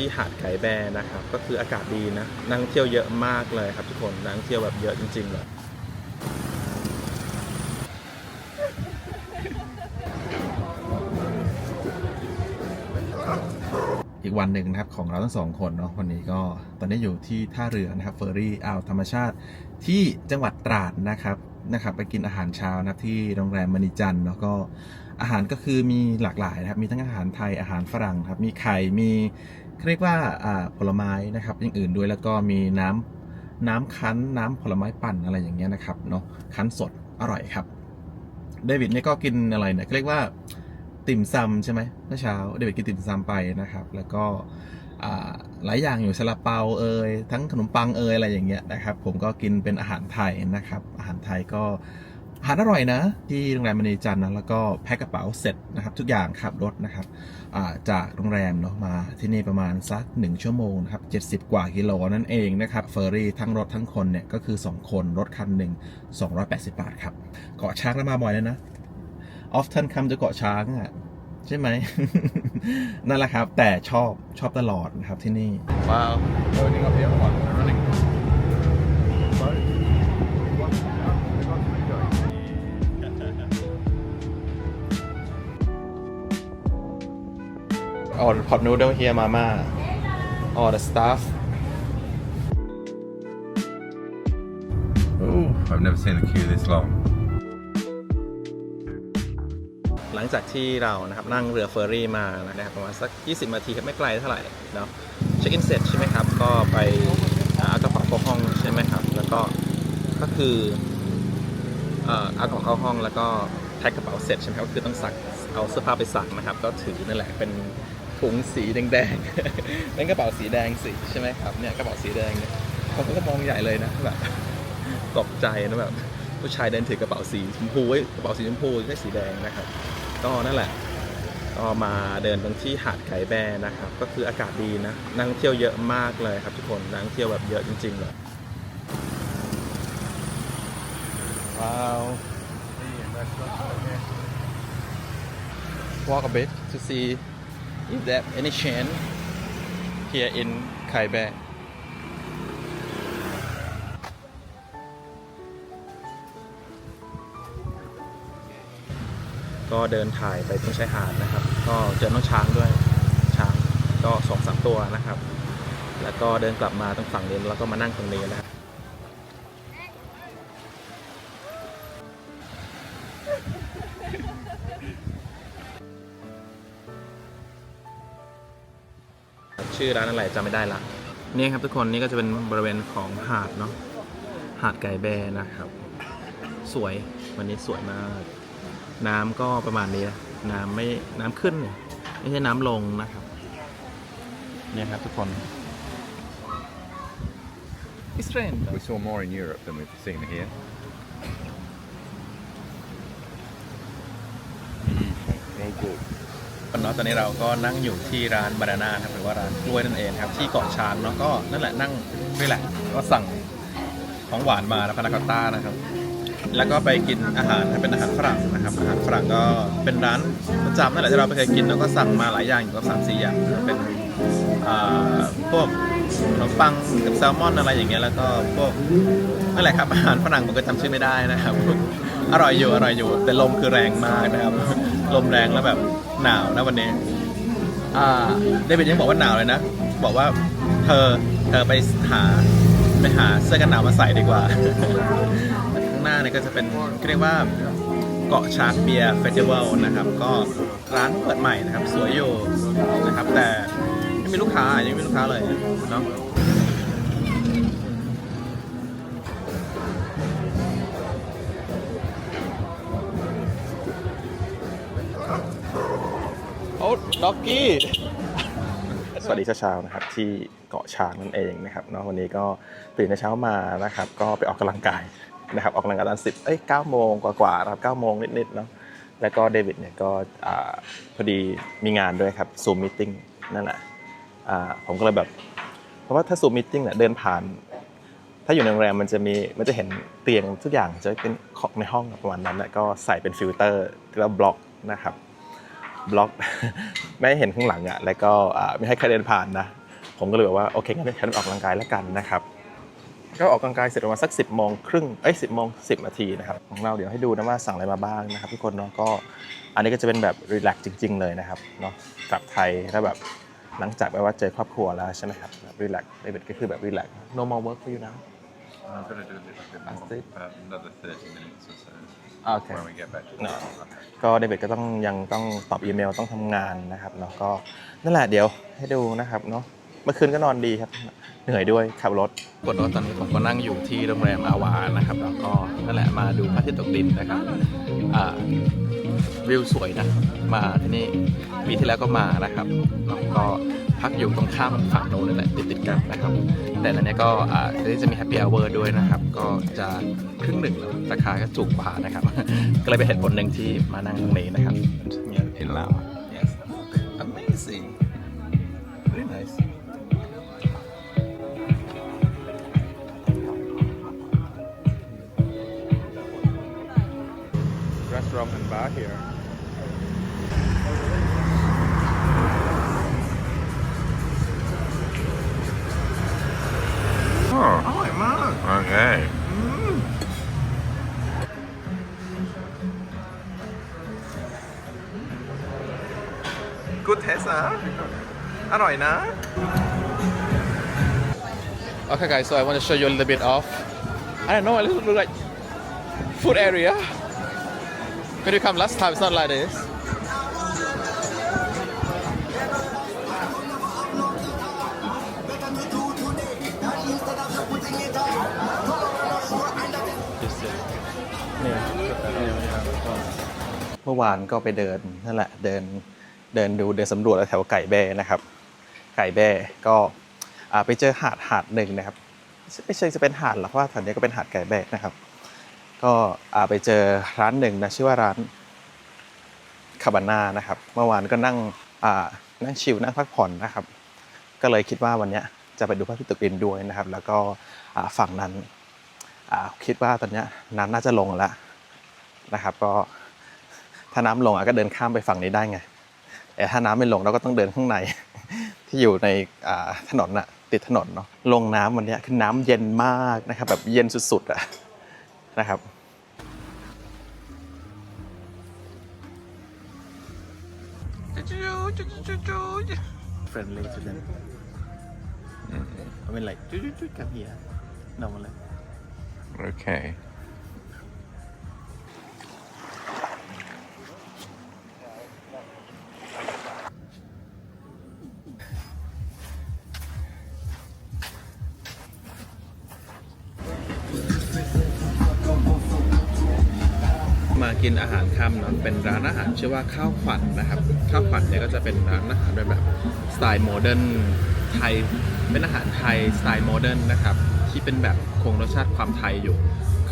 ที่หาดไก่แบนะครับ ก็คืออากาศดีนะ นักท่องเที่ยวเยอะมากเลยครับทุกคน นักท่องเที่ยวแบบเยอะจริงๆเลยอีกวันหนึ่งนะครับของเราทั้งสองคนเนาะวันนี้ก็ตอนนี้อยู่ที่ท่าเรือนะครับเฟอร์รี่อ่าวธรรมชาติที่จังหวัดตราดนะครับนะครับ ไปกินอาหารเช้านะครับที่โรงแรมมณีจันทร์แล้วก็อาหารก็คือมีหลากหลายนะครับ มีทั้งอาหารไทยอาหารฝรั่งครับ มีไข่มี เรียกว่าผลไม้นะครับอย่างอื่นด้วยแล้วก็มีน้ำน้ำคั้นน้ำผลไม้ปั่นอะไรอย่างเงี้ยนะครับเนาะคั้นสดอร่อยครับเดวิดเนี่ยก็กินอะไรเนี่ยเรียกว่าติ่มซำใช่ไหมเมื่อเช้าเดวิดกินติ่มซำไปนะครับ แล้วก็หลายอย่างอยู่ซาลาเปาเอยทั้งขนมปังเอยอะไรอย่างเงี้ยนะครับ ผมก็กินเป็นอาหารไทยนะครับ อาหารไทยก็ อาหารอร่อยนะ ที่โรงแรมมณีจันนะแล้วก็แพ็คกระเป๋าเสร็จนะครับ ทุกอย่างขับรถนะครับจากโรงแรมเนาะมาที่นี่ประมาณสักหนึ่งชั่วโมงนะครับ 70 กว่ากิโลนั่นเองนะครับเฟอร์รี่ทั้งรถทั้งคนเนี่ยก็คือ 2 คนรถคันหนึ่ง280 บาทครับ เกาะช้างแล้วมาบ่อยแล้วนะ often come จะเกาะช้างอะใช่ไหม นั่นแหละครับ แต่ชอบชอบตลอดนะครับที่นี่ว้าว Loading up the other one. Running. all the pot noodle here mama all the stuff Oh, I've never seen a queue this long. หลังจากที่เรานะครับนั่งเรือเฟอร์รี่มานะครับประมาณสัก 20 นาทีครับไม่ไกลเท่าไหร่เนาะเช็คอินเสร็จใช่ไหมครับ ก็ไปหากระเป๋าเข้าห้องใช่ไหมครับ แล้วก็ก็คือเอ่อเอาของเข้าห้องแล้วก็แพ็คกระเป๋าเสร็จใช่ไหมครับก็คือต้องสักเอาเสื้อผ้าไปสักนะครับ ก็ถือนั่นแหละเป็น ถุงสีแดงๆนั่นกระเป๋าสีแดงสิใช่ไหมครับเนี่ยกระเป๋าสีแดงเนี่ยผมก็มองใหญ่เลยนะแบบตกใจนะแบบผู้ชายเดินถือกระเป๋าสีชมพูเว้กระเป๋าสีชมพูไม่ใช่สีแดงนะครับ ก็นั่นแหละก็มาเดินตรงที่หาดไก่แบนะครับ ก็คืออากาศดีนะนักท่องเที่ยวเยอะมากเลยครับ ทุกคนนักท่องเที่ยวแบบเยอะจริงๆเลยว้าว walk a bit to see if there any change here in Kai Be ก็เดินถ่ายไปตรงชายหาดนะครับ ก็เจอน้องช้างด้วยช้างก็สองสามตัวนะครับ แล้วก็เดินกลับมาตรงฝั่งนี้แล้วก็มานั่งตรงนี้นะครับ ชื่อร้านอะไรจำไม่ได้ละนี่ครับทุกคนนี่ก็จะเป็นบริเวณของหาดเนาะหาดไก่แบนะครับ สวยวันนี้สวยมาก น้ำก็ประมาณนี้นะน้ำไม่น้ำขึ้นเนี่ยไม่ใช่น้ำลงนะครับเนี่ยครับทุกคน It's rain We saw more in Europe than we've seen here. เนาะตอนนี้เราก็นั่งอยู่ที่ร้านบานาน่าครับหรือว่าร้านกล้วยนั่นเองครับที่เกาะช้างเนาะก็นั่นแหละนั่งนี่แหละก็สั่งของหวานมาแล้วพานาคอตต้านะครับ แล้วก็ไปกินอาหารเป็นอาหารฝรั่งนะครับอาหารฝรั่งก็เป็นร้านประจำนั่นแหละที่เราไปเคยกินแล้วก็สั่งมาหลายอย่างอยู่ก็สามสี่อย่างเป็นพวกขนมปังกับแซลมอนอะไรอย่างเงี้ยแล้วก็พวกนั่นแหละครับอาหารฝรั่งผมก็จำชื่อไม่ได้นะครับ อร่อยอยู่อร่อยอยู่ แต่ลมคือแรงมากนะครับ ลมแรงแล้วแบบหนาวนะวันนี้อ่าเดวิดยังบอกว่าหนาวเลยนะ บอกว่าเธอเธอไปหาไปหาเสื้อกันหนาวมาใส่ดีกว่า ข้างหน้าเนี่ยก็จะเป็นเรียกว่าเกาะชาร์กเบียร์เฟสติวัลนะครับ ก็ร้านเปิดใหม่นะครับ สวยอยู่นะครับ แต่ไม่มีลูกค้ายังไม่มีลูกค้าเลยเนาะ ด็อกกี้ สวัสดีเช้าๆนะครับที่เกาะช้างนั่นเองนะครับเนาะวันนี้ก็ตื่นในเช้ามานะครับ ก็ไปออกกำลังกายนะครับออกกำลังกายตอนสิบเอ้ยเก้าโมงกว่าๆนะครับเก้าโมงนิดๆเนาะแล้วก็เดวิดเนี่ยก็พอดีมีงานด้วยครับซูมมิ팅นั่นแหละผมก็เลยแบบ เพราะว่าถ้าซูมมิ팅เนี่ยเดินผ่าน ถ้าอยู่ในโรงแรมมันจะมีมันจะเห็นเตียงทุกอย่างจะเป็นในห้องประมาณนั้นนะก็ใส่เป็นฟิลเตอร์แล้วบล็อกนะครับ บล็อกไม่ให้เห็นข้างหลังอะ่ะแล้วก็อ่าไม่ให้ใครเดินผ่านนะ ผมก็เลยแบบว่าโอเคงั้นฉันออกกำลังกายแล้วกันนะครับก็ออกกำลังกายเสร็จประมาณสัก 10โมงครึ่งเอ้ย10โมง10นาทีนะครับของเราเดี๋ยวให้ดูนะว่าสั่งอะไรมาบ้างนะครับทุกคนเนาะก็อันนี้ก็จะเป็นแบบรีแลกซ์จริง ๆ เลยนะครับเนาะกลับไทยแล้วแบบหลังจากแบบว่าเจอครอบครัวแล้วใช่ไหมครับแบบรีแลกซ์เดวิดก็คือแบบรีแลกซ์ no more work for you now I'm going to do a little bit That's more, it. about another 30 minutes or so โอเค when we get back to the No. house. ก็เดวิดก็ต้องยังต้องตอบอีเมลต้องทำงานนะครับเนาะก็นั่นแหละเดี๋ยวให้ดูนะครับเนาะเมื่อคืนก็นอนดีครับ เหนื่อยด้วยขับรถ กดรถตอนนี้ผมก็นั่งอยู่ที่โรงแรมอาวานะครับ แล้วก็นั่นแหละมาดูพระอาทิตย์ตกดินนะครับอ่าวิวสวยนะ มาที่นี่ปีที่แล้วก็มานะครับแล้วก็ พักอยู่ตรงข้ามฝั่งโน้นนั่นแหละติดติดๆกันนะครับ แต่อันเนี้ยก็อ่าทีนี้จะมีแฮปปี้ o อเวอร์ด้วยนะครับ ก็จะครึ่งหนึ่งแล้วราคาก็ถูกกว่านะครับ ก็เลยเป็นเหตุผลหนึ่งที่มานั่งตรงนี้นะครับ In Laos. Yes amazing very nice Restaurant and bar here. อร่อยมาก okay. good taste นะอร่อยนะ Okay guys so I want to show you a little bit of I don't know a little bit like food area when you come last time it's not like this เมื่อวานก็ไปเดินนั่นแหละเดินเดินดูเดินสำรวจแถวไก่แบ้นะครับ ไก่แบ้ก็ไปเจอหาดหาดหนึ่งนะครับไม่ใช่จะเป็นหาดหรอกเพราะว่าแถวนี้ก็เป็นหาดไก่แบ้นะครับ ก็ไปเจอร้านหนึ่งนะชื่อว่าร้านคาบาน่านะครับ เมื่อวานก็นั่งนั่งชิลนั่งพักผ่อนนะครับ ก็เลยคิดว่าวันนี้ จะไปดูพระอาทิตย์ตกดินด้วยนะครับ แล้วก็ฝั่งนั้นคิดว่าตอนนี้น้ำน่าจะลงแล้วนะครับ ก็ถ้าน้ำลงก็เดินข้ามไปฝั่งนี้ได้ไงแต่ถ้าน้ำไม่ลงเราก็ต้องเดินข้างใน ที่อยู่ในถนนน่ะติดถนนเนาะลงน้ำวันนี้คือน้ำเย็นมากนะครับ แบบเย็นสุดๆอะนะครับ friendly to them I mean like do do do come here normally Okay. กินอาหารค่ำเนาะเป็นร้านอาหารชื่อว่าข้าวขวัญนะครับ ข้าวขวัญเนี่ยก็จะเป็นร้านอาหารแบบสไตล์โมเดิร์นไทยเป็นอาหารไทยสไตล์โมเดิร์นนะครับที่เป็นแบบคงรสชาติความไทยอยู่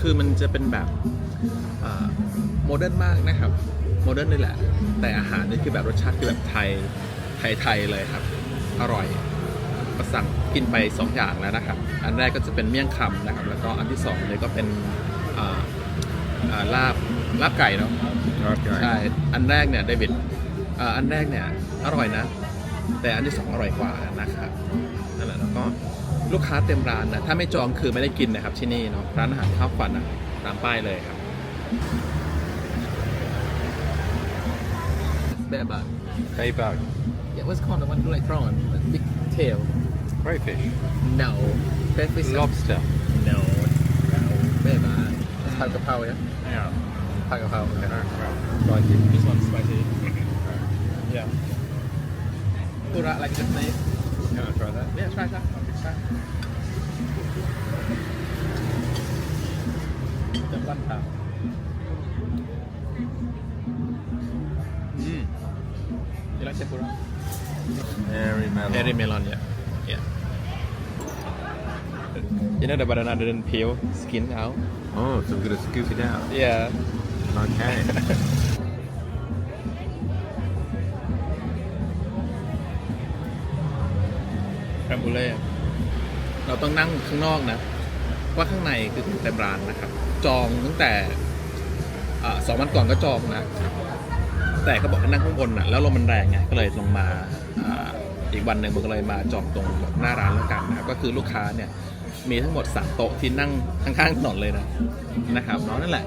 คือมันจะเป็นแบบโมเดิร์นมากนะครับโมเดิร์นนี่แหละ แต่อาหารนี่คือแบบรสชาติคือแบบไทยไทยๆเลยครับ อร่อยก็สั่งกินไป 2 อย่างแล้วนะครับ อันแรกก็จะเป็นเมี่ยงคำนะครับ แล้วก็อันที่2เนี่ยก็เป็นลาบ ลาบไก่เนาะ Okay. ใช่อันแรกเนี่ยเดวิดอ่าอันแรกเนี่ยอร่อยนะ แต่อันที่สองอร่อยกว่านะครับนั่นแหละแล้วก็ลูกค้าเต็มร้านนะถ้าไม่จองคือไม่ได้กินนะครับที่นี่เนาะร้านอาหารข้าวขวัญนะตามป้ายเลยครับแบบบ Bay bug. Yeah, what's called the one like prawn, the big tail. Crayfish. No. Crayfish. Lobster. No. No. Very bad. ผัดกะเพรา yeah? pack of This one's spicy. yeah. Put out like this thing. You want to try that? Yeah, try that. Try. The one pound. Mm. You like tempura? Airy melon. Airy melon, yeah. Yeah. You know the banana didn't peel, skin out. Oh, so I'm gonna scoop it out. Yeah. Okay. แคมบูเล่เราต้องนั่งข้างนอกนะ ว่าข้างในคือเต็มร้านนะครับ จองตั้งแต่อสองวันก่อนก็จองนะ แต่เขาบอกให้นั่งข้างบนนะแล้วลมมันแรงไง ก็เลยลงมาอีกวันหนึ่งผมก็เลยมาจองตรงหน้าร้านแล้วกันนะครับ ก็คือลูกค้าเนี่ยมีทั้งหมด3โต๊ะที่นั่งข้างๆถนนเลยนะนะครับเนาะนั่นแหละ